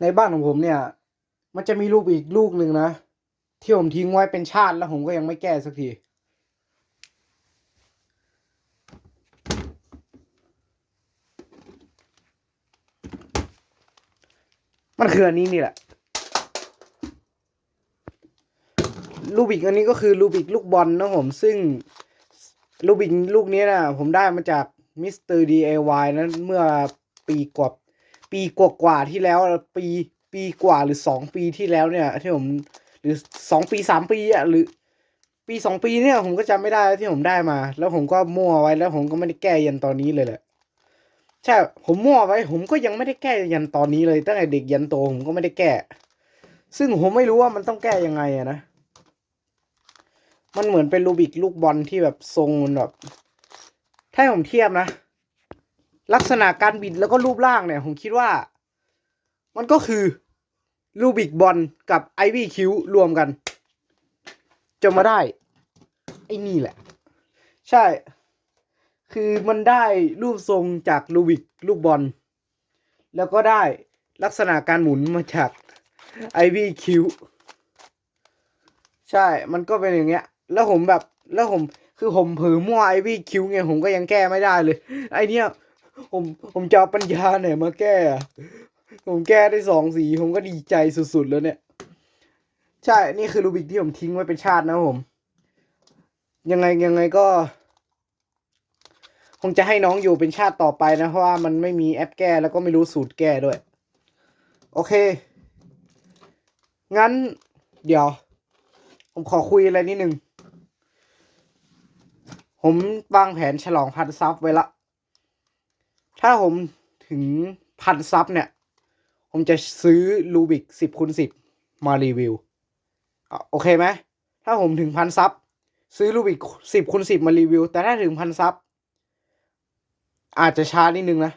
ในบ้านของผมเนี่ย มันจะมีรูปอีกลูกหนึ่งนะ ที่ผมทิ้งไว้เป็นชาติแล้วผมก็ยังไม่แก้สักที มันคืออันนี้นี่แหละลูบิกอันนี้ก็คือลูบิกลูกบอลนะผมซึ่งลูบิกลูกนี้นะผมได้มาจากมิสเตอร์ดีวนั้นเมื่อปีกว่า ปีกว่ากว่าๆที่แล้วปีปีกว่าหรือสองปีที่แล้วเนี่ย ที่ผมหรือสองปีสามปีอะหรือ ปีสองปีเนี่ย ผมก็จำไม่ได้ที่ผมได้มา แล้วผมก็มั่วไว้แล้วผมก็ไม่ได้แก้ยันตอนนี้เลยแหละใช่ผมมั่วไว้ ผมก็ยังไม่ได้แก้ยันตอนนี้เลยตั้งแต่เด็กยันโตผมก็ไม่ได้แก้ซึ่งผมไม่รู้ว่ามันต้องแก้ยังไงอะนะมันเหมือนเป็นรูบิกลูกบอลที่แบบทรงแบบถ้าผมเทียบนะ ลักษณะการบิดแล้วก็รูปร่างเนี่ย ผมคิดว่า มันก็คือรูบิกบอลกับไอวี่คิวรวมกันจนมาได้ ไอ้นี่แหละ ใช่ คือมันได้รูปทรงจากรูบิกลูกบอล แล้วก็ได้ลักษณะการหมุนมาจากไอวี่คิวใช่ มันก็เป็นอย่างเงี้ย แล้วผมแบบ แล้วผม คือผมเผลอมั่วไอวี่คิวไง ผมก็ยังแก้ไม่ได้เลย ไอเนี้ย ผมผมจะเอาปัญญาไหนมาแก้อะผมแก้ได้สองสีผมก็ดีใจสุดๆแล้วเนี่ย ใช่นี่คือรูบิกที่ผมทิ้งไว้เป็นชาตินะผม ยังไงยังไงก็ คงจะให้น้องอยู่เป็นชาติต่อไปนะเพราะว่ามันไม่มีแอปแก้แล้วก็ไม่รู้สูตรแก้ด้วย โอเค งั้น เดี๋ยว ผมขอคุยอะไรนิดนึง ผมวางแผนฉลองพันซับไว้ละ ถ้าผมถึงพันซับเนี่ย ผมจะซื้อลูบิกสิบคูณสิบมารีวิวโอเคไหม ถ้าผมถึงพันซับซื้อลูบิกสิบคูณสิบมารีวิว แต่ถ้าถึงพันซับอาจจะช้านิดนึงนะ